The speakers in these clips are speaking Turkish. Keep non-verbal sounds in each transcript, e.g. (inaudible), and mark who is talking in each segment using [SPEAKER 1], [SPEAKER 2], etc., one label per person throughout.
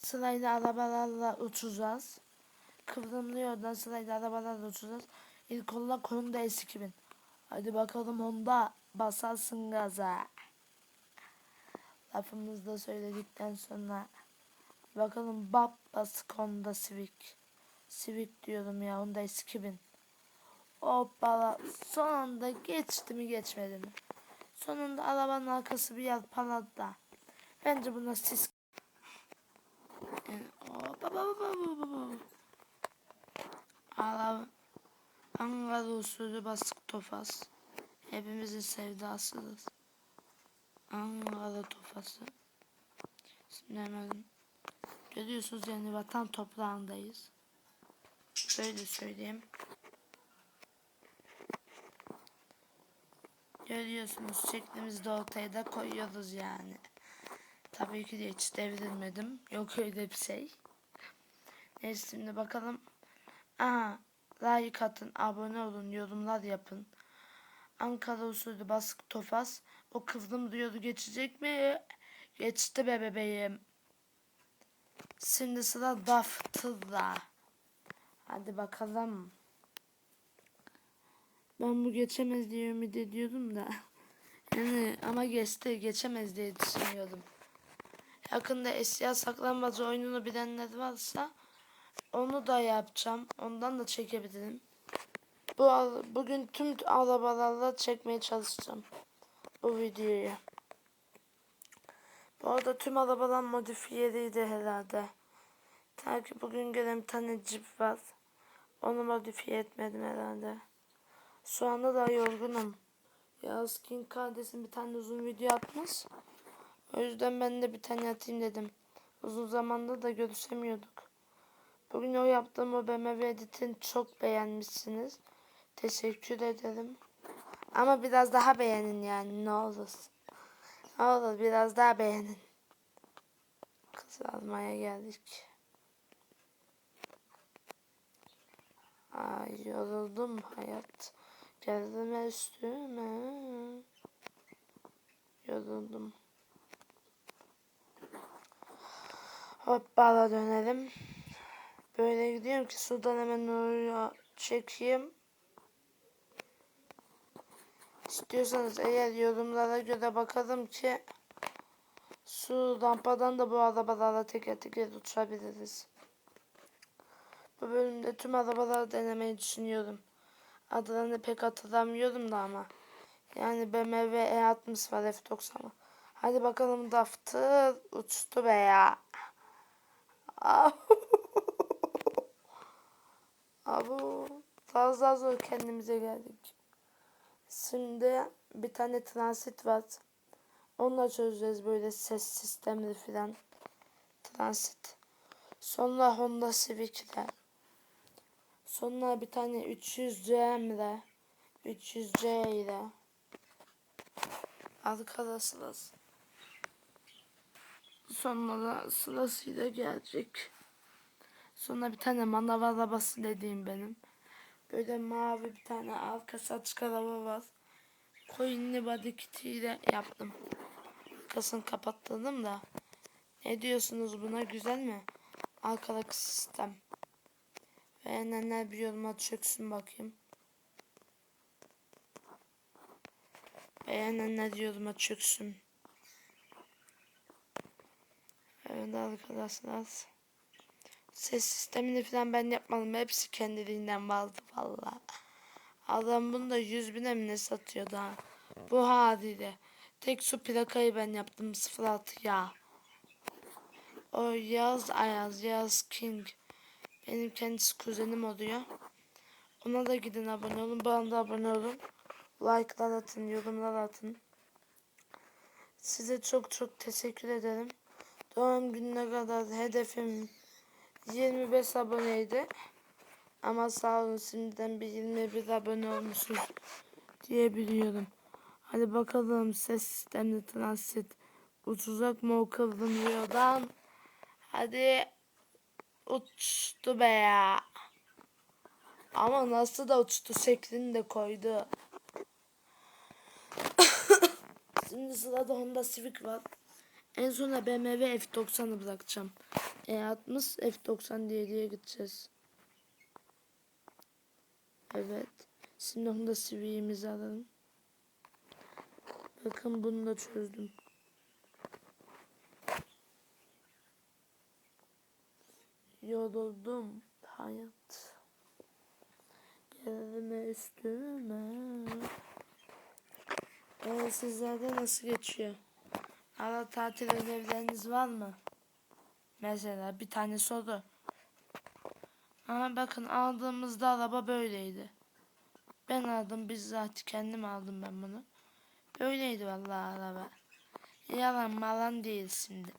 [SPEAKER 1] Sırayla arabalarla uçacağız. Kıvrımlı yoldan sırayla arabalarla uçacağız. İlk olarak Honda S2000. Hadi bakalım Honda basarsın gaza. Lafımızı da söyledikten sonra bakalım bab basık Honda Civic. Civic diyorum ya Honda S2000. Hoppala sonunda geçti mi geçmedi mi? Sonunda arabanın arkası bir yer parladı. Bence buna siz Araba Ankara usulü basık tofas. Hepimizin sevdasıdır. Ankara tofası. Şimdi hemen görüyorsunuz yani vatan toprağındayız. Şöyle söyleyeyim. Görüyorsunuz şeklimizi de ortaya da koyuyoruz yani. Tabii ki de hiç devrilmedim. Yok öyle bir şey. Neyse şimdi bakalım. Aha like atın, abone olun, yorumlar yapın. Ankara usulü baskı tofas. O kıvrım diyordu geçecek mi? Geçti be bebeğim. Şimdi sıra Daftır'da. Hadi bakalım. Ben bu geçemez diye ümit ediyordum da. (laughs) Yani ama geçti geçemez diye düşünüyordum. Yakında eşya saklanmacı oyununu bilenler varsa onu da yapacağım. Ondan da çekebilirim. Bu bugün tüm arabalarla çekmeye çalışacağım bu videoyu. Bu arada tüm arabalar modifiyeliydi herhalde. Ta ki bugün gelen bir tane Jeep var. Onu modifiye etmedim herhalde. Şu anda da yorgunum. Yağız King kardeşim bir tane uzun video atmış. O yüzden ben de bir tane atayım dedim. Uzun zamandır da görüşemiyorduk. Bugün o yaptığım o BMW editini çok beğenmişsiniz. Teşekkür ederim. Ama biraz daha beğenin yani ne olur. Ne olur biraz daha beğenin. Kız almaya geldik. Ay yoruldum hayat. Geldim üstüme. Yoruldum. Hoppala dönelim. Böyle gidiyorum ki sudan hemen oraya çekeyim. İstiyorsanız eğer yorumlara göre bakalım ki su rampadan da bu arabalarla teker teker uçabiliriz. Bu bölümde tüm arabaları denemeyi düşünüyorum. Adlarını pek hatırlamıyorum da ama. Yani BMW E60 var F90 var. Hadi bakalım daftır uçtu be ya. Abu fazla zor kendimize geldik. Şimdi bir tane transit var. Onunla çözeceğiz böyle ses sistemleri filan. Transit. Sonra Honda Civic'ler. Sonra bir tane 300 ile 300C ile arkada sırası. Sonra da sırasıyla gelecek. Sonra bir tane manav arabası dediğim benim. Böyle mavi bir tane arkası açık araba var. Coinli body kitiyle yaptım. Arkasını kapattırdım da. Ne diyorsunuz buna güzel mi? Arkadaki sistem. Beğenenler bir yoruma çöksün bakayım. Beğenenler yoruma çöksün. Evet arkadaşlar. Ses sistemini falan ben yapmadım. Hepsi kendiliğinden vardı valla. Adam bunu da 100 bine mi ne satıyordu. Bu haliyle. Tek su plakayı ben yaptım 06 ya. O Yaz Ayaz, Yaz King. Benim kendisi kuzenim oluyor. Ona da gidin abone olun. Bana da abone olun. Like'lar atın, yorumlar atın. Size çok çok teşekkür ederim. Doğum gününe kadar hedefim 25 aboneydi. Ama sağ olun şimdiden bir 21 abone olmuşuz diyebiliyorum. Hadi bakalım ses sistemli transit uçacak mı o kıvrımlıyordan. Hadi uçtu be ya. Ama nasıl da uçtu şeklini de koydu. (coughs) Şimdi sırada Honda Civic var. En sona BMW F90'ı bırakacağım. E60 F97'ye gideceğiz. Evet. Şimdi Honda Civic'imizi alalım. Bakın bunu da çözdüm. Yoruldum hayat. Gelme üstüme. Ee, sizlerde nasıl geçiyor? Ara tatil ödevleriniz var mı? Mesela bir tane soru. Ama bakın aldığımızda araba böyleydi. Ben aldım bizzat kendim aldım ben bunu. Böyleydi vallahi araba. Yalan malan değil şimdi.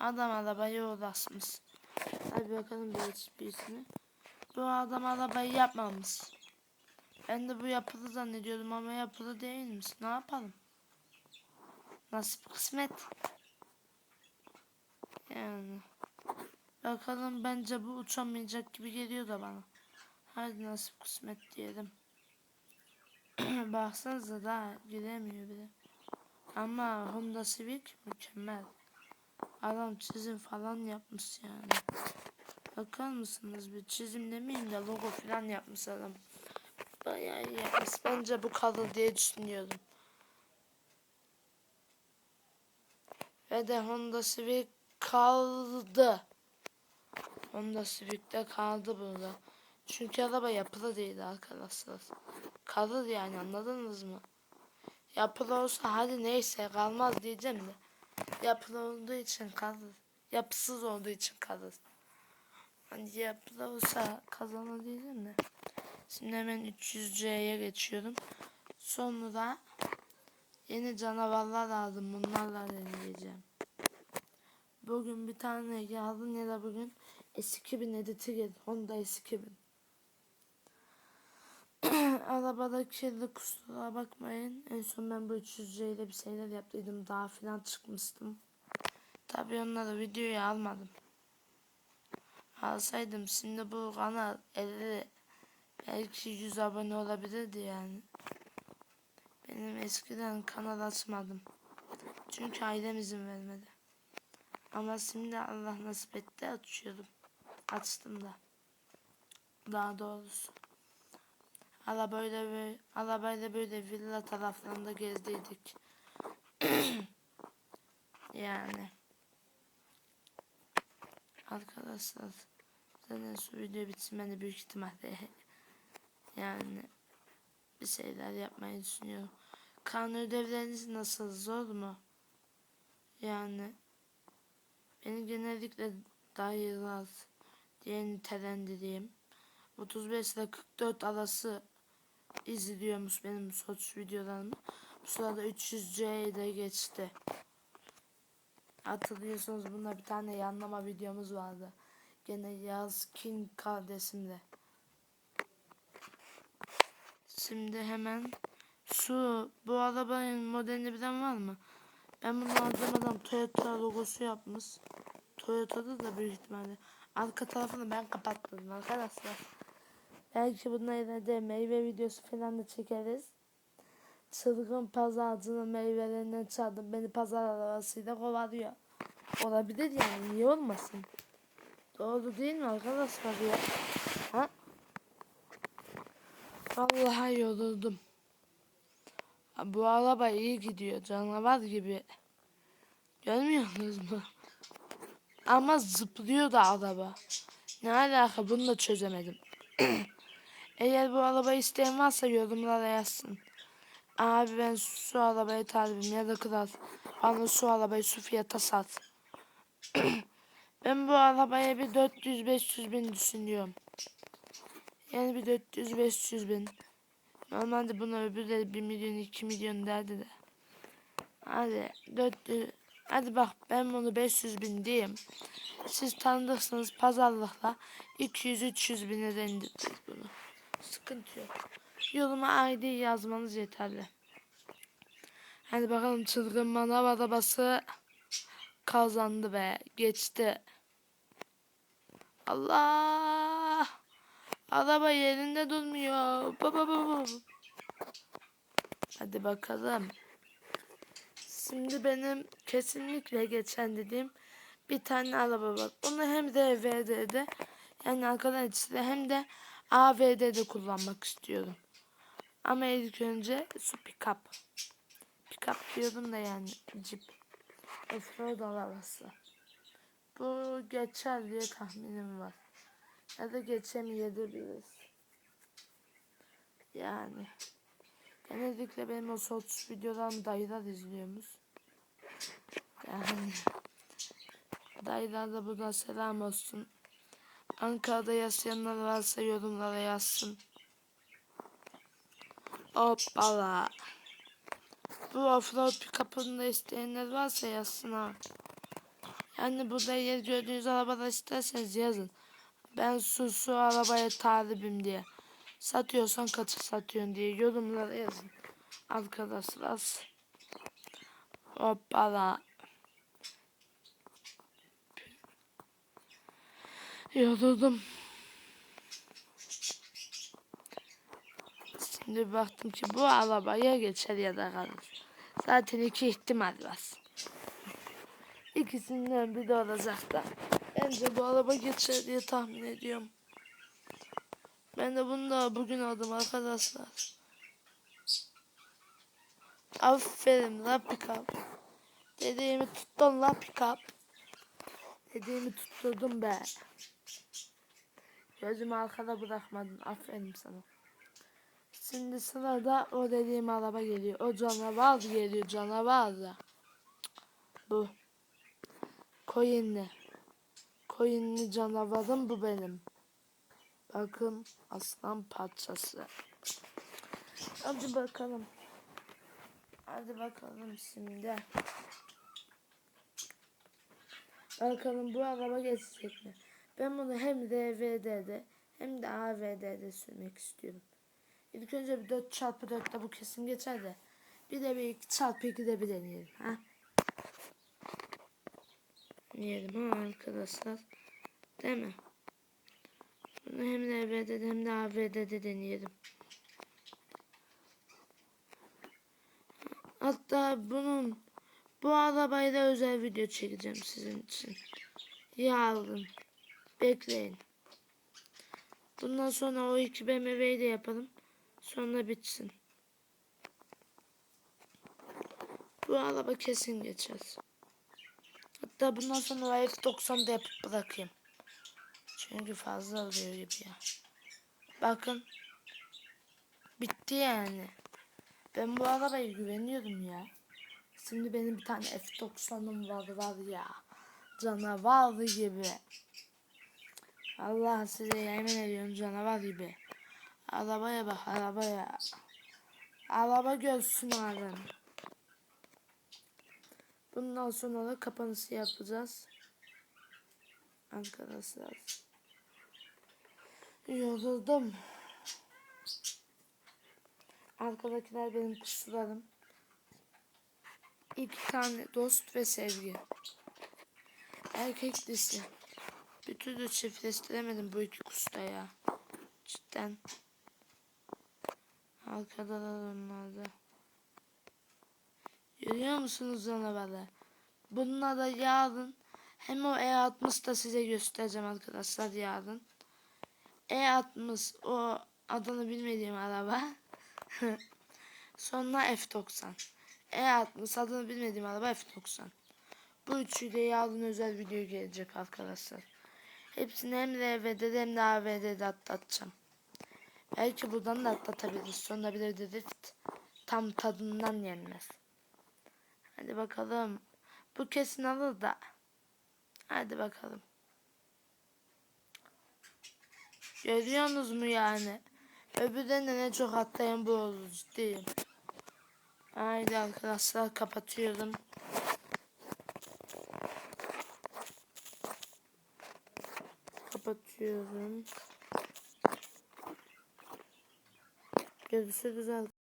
[SPEAKER 1] Adam arabaya uğraşmış. Hadi bakalım bir hiçbirisini. Bu adam arabayı yapmamış. Ben de bu yapılı zannediyordum ama yapılı değilmiş. Ne yapalım? Nasip kısmet. Yani. Bakalım bence bu uçamayacak gibi geliyor da bana. Hadi nasip kısmet diyelim. (clears throat) Baksanıza daha giremiyor bile. Ama Honda Civic mükemmel. Adam çizim falan yapmış yani. Bakar mısınız bir çizim demeyeyim de logo falan yapmış adam. Bayağı iyi yapmış. Bence bu kalır diye düşünüyorum. Ve de Honda Civic kaldı. Honda Civic'te kaldı burada. Çünkü araba yapılı değil arkadaşlar. Kalır yani anladınız mı? Yapılı olsa hadi neyse kalmaz diyeceğim de. Yapılı olduğu için kalır. Yapısız olduğu için kalır. Hani yapılı olsa kazanır diyeceğim de. Şimdi hemen 300C'ye geçiyorum. Sonra yeni canavarlar aldım. Bunlarla deneyeceğim. Bugün bir tane yarın ya da bugün S2000 editi geldi. Honda S2000. (clears throat) Arabada kirli kusura bakmayın. En son ben bu 300C ile bir şeyler yaptıydım. Daha filan çıkmıştım. Tabii onları videoya almadım. Alsaydım şimdi bu kanal 50 belki 100 abone olabilirdi yani. Benim eskiden kanal açmadım. Çünkü ailem izin vermedi. Ama şimdi Allah nasip etti açıyorum. Açtım da. Daha doğrusu. Arabayla böyle, arabayla böyle villa taraflarında gezdiydik. (clears throat) yani. Arkadaşlar. Zaten şu video de büyük ihtimalle (laughs) yani bir şeyler yapmayı düşünüyorum. Kanun ödevleriniz nasıl? Zor mu? Yani beni genellikle dayılar diye nitelendireyim. 35 ile 44 arası izliyormuş benim soç videolarımı. Bu sırada 300C'ye de geçti. Hatırlıyorsunuz bunda bir tane yanlama videomuz vardı. Gene Yaz King kardeşimle. Şimdi hemen şu bu arabanın modelini bilen var mı? Ben bunu adam Toyota logosu yapmış. Toyota'da da büyük ihtimalle. Arka tarafını ben kapattım arkadaşlar. Belki bununla ileride meyve videosu falan da çekeriz. Çılgın pazarcının meyvelerinden çaldım. Beni pazar arabasıyla kovalıyor. Olabilir yani. Niye olmasın? Doğru değil mi arkadaşlar ya? Ha? Vallahi yoruldum. Bu araba iyi gidiyor. Canavar gibi. Görmüyorsunuz mu? Ama zıplıyor da araba. Ne alaka bunu da çözemedim. (clears throat) Eğer bu arabayı isteyen varsa yorumlara yazsın. Abi ben şu arabayı talibim ya da kral. Bana şu arabayı şu fiyata sat. (clears throat) ben bu arabaya bir 400-500 bin düşünüyorum. Yani bir 400-500 bin. Normalde buna öbürleri 1 milyon 2 milyon derdi de. Hadi 400 Hadi bak ben bunu 500 bin diyeyim. Siz tanıdıksınız pazarlıkla 200-300 bine de indiririz bunu. Sıkıntı yok. Yoruma ID yazmanız yeterli. Hadi bakalım çılgın manav arabası kazandı be. Geçti. Allah! Araba yerinde durmuyor. Baba baba. Hadi bakalım. Şimdi benim kesinlikle geçen dediğim bir tane araba var. Onu hem de VD'de yani arkadan hem de AVD'de kullanmak istiyorum. Ama ilk önce su pick-up. Pick-up diyordum da yani Jeep. Offroad arabası. Bu geçer diye tahminim var. Ya da geçemeyebiliriz. Yani. Genellikle benim o soğutuş videolarımı dayılar izliyormuş. Yani. Dayılar da buradan selam olsun. Ankara'da yaşayanlar varsa yorumlara yazsın. Hoppala. Bu offroad pick-up'ını da isteyenler varsa yazsın ha. Yani burada yer gördüğünüz arabalar isterseniz yazın. Ben su su arabaya talibim diye. Satıyorsan kaça satıyorsun diye yorumlara yazın. Arkadaşlar. Hoppala. Yoruldum. Şimdi baktım ki bu araba ya geçer ya da kalır. Zaten iki ihtimal var. İkisinden biri olacak da. Bence bu araba geçer diye tahmin ediyorum. Ben de bunu da bugün aldım arkadaşlar. Aferin la pick-up. Dediğimi tuttun la pick-up. Dediğimi tutturdum be. Gözümü arkada bırakmadın. Aferin sana. Şimdi sırada o dediğim araba geliyor. O canavar geliyor canavar. Bu. Koyunlu. Koyunlu canavarım bu benim. Bakın aslan parçası. Hadi bakalım. Hadi bakalım şimdi. Bakalım bu araba geçecek mi? Ben bunu hem RVD'de hem de AVD'de sürmek istiyorum. İlk önce bir 4 çarpı 4'te bu kesin geçer de. Bir de bir 2 çarpı 2'de bir deneyelim. Ha? Deneyelim ha arkadaşlar. Değil mi? Bunu hem RVD'de hem de AVD'de deneyelim. Hatta bunun bu arabayla özel video çekeceğim sizin için. Yarın. Bekleyin. Bundan sonra o iki BMW'yi de yapalım. Sonra bitsin. Bu araba kesin geçer. Hatta bundan sonra o F90'da yapıp bırakayım. Çünkü fazla oluyor gibi ya. Bakın. Bitti yani. Ben bu arabaya güveniyorum ya. Şimdi benim bir tane F90'ım var var ya. Canavar gibi. Allah size yemin ediyorum canavar gibi. Arabaya bak arabaya. Araba görsün alem. Bundan sonra da kapanışı yapacağız. Arkadaşlar. Yoruldum. Arkadakiler benim kusularım. İki tane dost ve sevgi. Erkek dişi. Bir türlü çiftleştiremedim bu iki kusta ya. Cidden. Arkadalar onlar da. Görüyor musunuz canavarı? Bununla da yarın hem o E60 da size göstereceğim arkadaşlar yarın. E60 o adını bilmediğim araba. (laughs) Sonra F90. E60 adını bilmediğim araba F90. Bu üçüyle yarın özel video gelecek arkadaşlar. Hepsini hem RV'de hem de AVD'de atlatacağım. Belki buradan da atlatabiliriz. Sonra bir de drift tam tadından yenmez. Hadi bakalım. Bu kesin alır da. Hadi bakalım. Görüyorsunuz mu yani? Öbürden de ne çok atlayan bu oldu ciddiyim. Haydi arkadaşlar kapatıyorum. Kapatıyorum. Görüşürüz arkadaşlar.